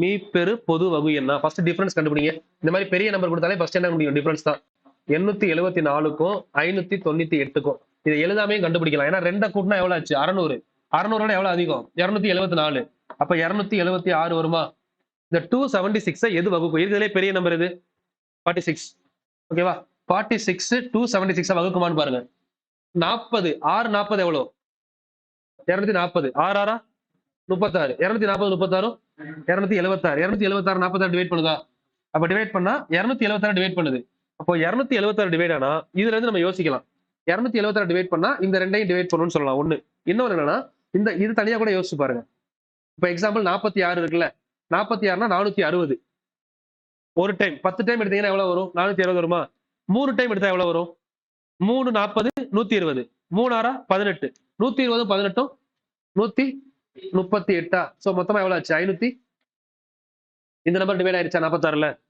மீப்பெரு பொது வகு என்ன? First difference கண்டுபிடிங்க. இந்த மாதிரி பெரிய நம்பர் கொடுத்தாலே ஃபர்ஸ்ட் என்ன முடியும்? டிஃபரன்ஸ் தான். எண்ணூத்தி எழுபத்தி நாலுக்கும் ஐநூத்தி தொண்ணூத்தி எட்டுக்கும். இதை எழுதாமே கண்டுபிடிக்கலாம். ஏன்னா ரெண்டை கூட்டினா எவ்வளவு ஆச்சு? அறநூறு. அறநூறோட எவ்வளவு அதிகம்? இரநூத்தி எழுபத்தி நாலு. அப்ப இரநூத்தி எழுபத்தி ஆறு வருமா? இந்த டூ செவன்டி சிக்ஸை எது வகுக்கும்? இருக்கிறதுலே பெரிய நம்பர் இது ஃபார்ட்டி சிக்ஸ் ஓகேவா ஃபார்ட்டி சிக்ஸ் டூ செவன்டி சிக்ஸை வகுக்குமான்னு பாருங்க. நாற்பது ஆறு நாற்பது எவ்வளோ இரநூத்தி நாற்பது ஆறு ஆறா? முப்பத்தாறு. இருநூத்தி நாற்பது முப்பத்தாறும் இருநூத்தி எழுபத்தாறு இருநூத்தி எழுபத்தாறு நாற்பத்தாறு டிவைட் பண்ணுதா? அப்ப டிவைட் பண்ணா இருநூத்தி எழுபத்தாறு டிவைட் பண்ணுது. அப்போ இருநூத்தி எழுபத்தாறு டிவைட் ஆனா இதுல இருந்து நம்ம யோசிக்கலாம். இருநூத்தி எழுபத்தாறு டிவைட் பண்ணா இந்த ரெண்டையும் டிவைட் பண்ணணும்னு சொல்லலாம். ஒண்ணு. இன்னொன்னு என்னன்னா இந்த இது தனியா கூட யோசிச்சு பாருங்க. இப்போ எக்ஸாம்பிள் நாற்பத்தி ஆறு இருக்குல்ல. நாற்பத்தி ஆறுனா நானூத்தி அறுபது. ஒரு டைம் பத்து டைம் எடுத்தீங்கன்னா எவ்வளவு வரும்? நானூத்தி அறுபது வருமா? மூணு டைம் எடுத்தா எவ்வளவு வரும்? மூணு நாற்பது நூத்தி இருபது. மூணாறா பதினெட்டு. நூத்தி இருபது பதினெட்டும் நூத்தி முப்பத்தி எட்டா? சோ மொத்தமா எவ்வளவு ஆச்சு? ஐநூத்தி? இந்த நம்பர் டிவைட் ஆயிருச்சா? நாற்பத்தாறுல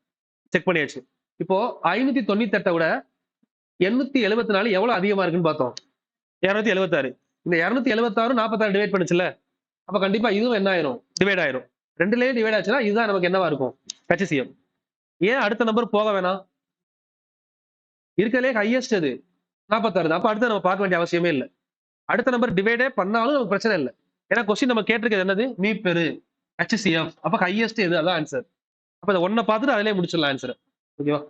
செக் பண்ணியாச்சு. இப்போ ஐநூத்தி தொண்ணூத்தி எட்டை விட எண்ணூத்தி எழுபத்தி நாலு எவ்வளவு அதிகமா இருக்குன்னு பார்த்தோம். இருநூத்தி எழுபத்தாறு இந்த இருநூத்தி எழுபத்தாறு நாற்பத்தாறு டிவைட் பண்ணுச்சுல? அப்ப கண்டிப்பா இதுவும் என்ன ஆயிரும்? டிவைட் ஆயிரும். ரெண்டுலயும் டிவைட் ஆச்சுன்னா இதுதான் நமக்கு என்னவா இருக்கும்? ஹெச்சிஎம் ஏன் அடுத்த நம்பர் போக வேணாம்? இருக்கிறதுலே ஹையஸ்ட் அது நாற்பத்தாறு தான். அப்ப அடுத்து நம்ம பார்க்க வேண்டிய அவசியமே இல்லை. அடுத்த நம்பர் டிவைடே பண்ணாலும் நமக்கு பிரச்சனை இல்லை. ஏன்னா கொஸ்டின் நம்ம கேட்டிருக்கிறது என்னது? மீ பெரு. ஹெச்சிஎஃப் அப்போ ஹையஸ்ட் எது? அதான் ஆன்சர் அப்போ இதை ஒன்றை பார்த்துட்டு அதிலே முடிச்சிடலாம் ஆன்சர் ஓகேவா